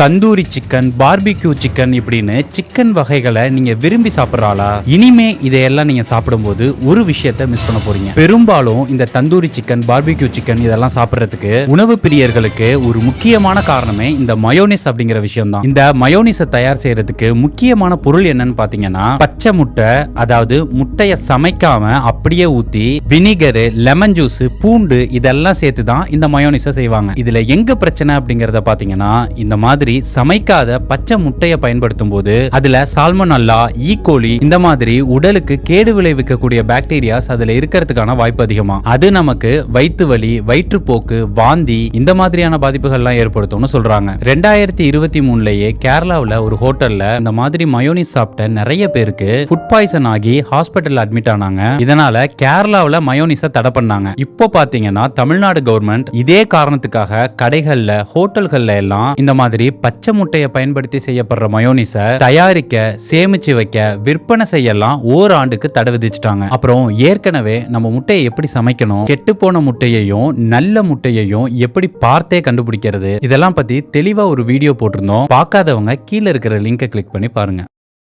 Tandoori chicken barbecue chicken இப்படின்னு chicken வகைகளை நீங்க விரும்பி சாப்பிட்றாளா இனிமே இதையெல்லாம் நீங்க சாப்பிடும்போது ஒரு விஷயத்த மிஸ் பண்ண போறீங்க. பெரும்பாலும் இந்த தந்தூரி சிக்கன் பார்பிக்யூ சிக்கன் இதெல்லாம் சாப்பிட்றதுக்கு உணவு பிரியர்களுக்கு ஒரு முக்கியமான காரணமே இந்த மயோனிஸ் அப்படிங்கிற விஷயம் தான் இந்த மயோனிஸை தயார் செய்யறதுக்கு முக்கியமான பொருள் என்னன்னு பாத்தீங்கன்னா பச்சை முட்டை அதாவது முட்டைய சமைக்காம அப்படியே ஊத்தி வினிகரு லெமன் ஜூஸ் பூண்டு இதெல்லாம் சேர்த்து தான் இந்த மயோனிஸை செய்வாங்க. இதுல எங்க பிரச்சனை அப்படிங்கறத பாத்தீங்கன்னா இந்த மாதிரி சமைக்காத பச்சை முட்டையை பயன்படுத்தும் போது அதுல சால்மனல்லா ஈகோலி e. இந்த மாதிரி உடலுக்கு கேடு விளைவிக்கக்கூடிய பாக்டீரியாஸ் அதுல இருக்கிறதுக்கான வாய்ப்பு அதிகமா. அது நமக்கு வயிற்று வலி வயிற்றுப்போக்கு வாந்தி இந்த மாதிரியான பாதிப்புகள்லாம் ஏற்படுத்தும்னு சொல்றாங்க. ரெண்டாயிரத்தி இருபத்தி மூணுலயே கேரளாவில் ஒரு ஹோட்டல்ல இந்த மாதிரி மயோனிஸ் சாப்பிட்ட நிறைய பேருக்கு ஃபுட் பாய்சன் ஆகி ஹாஸ்பிட்டல் அட்மிட் ஆனாங்க. இதனால கேரளாவில் மயோனிஸை தடை பண்ணாங்க. இப்போ பாத்தீங்கன்னா தமிழ்நாடு கவர்மெண்ட் இதே காரணத்துக்காக கடைகள்ல ஹோட்டல்கள்ல எல்லாம் இந்த மாதிரி பச்சை முட்டையை பயன்படுத்தி செய்யப்படுற மயோனிஸை தயாரிக்க சேமிச்சு வைக்க விற்பனை செய்யலாம் ஓராண்டுக்கு தடை விதிச்சிட்டாங்க. அப்புறம் ஏற்கனவே நம்ம முட்டையை எப்படி சமைக்கணும் கெட்டு போன முட்டையையும் நல்ல முட்டையையும் எப்படி பார்த்தே கண்டுபிடிக்கிறது இதெல்லாம் பத்தி தெளிவா ஒரு வீடியோ போட்டிருந்தோம். பார்க்காதவங்க கீழே இருக்கிற லிங்கை கிளிக் பண்ணி பாருங்க.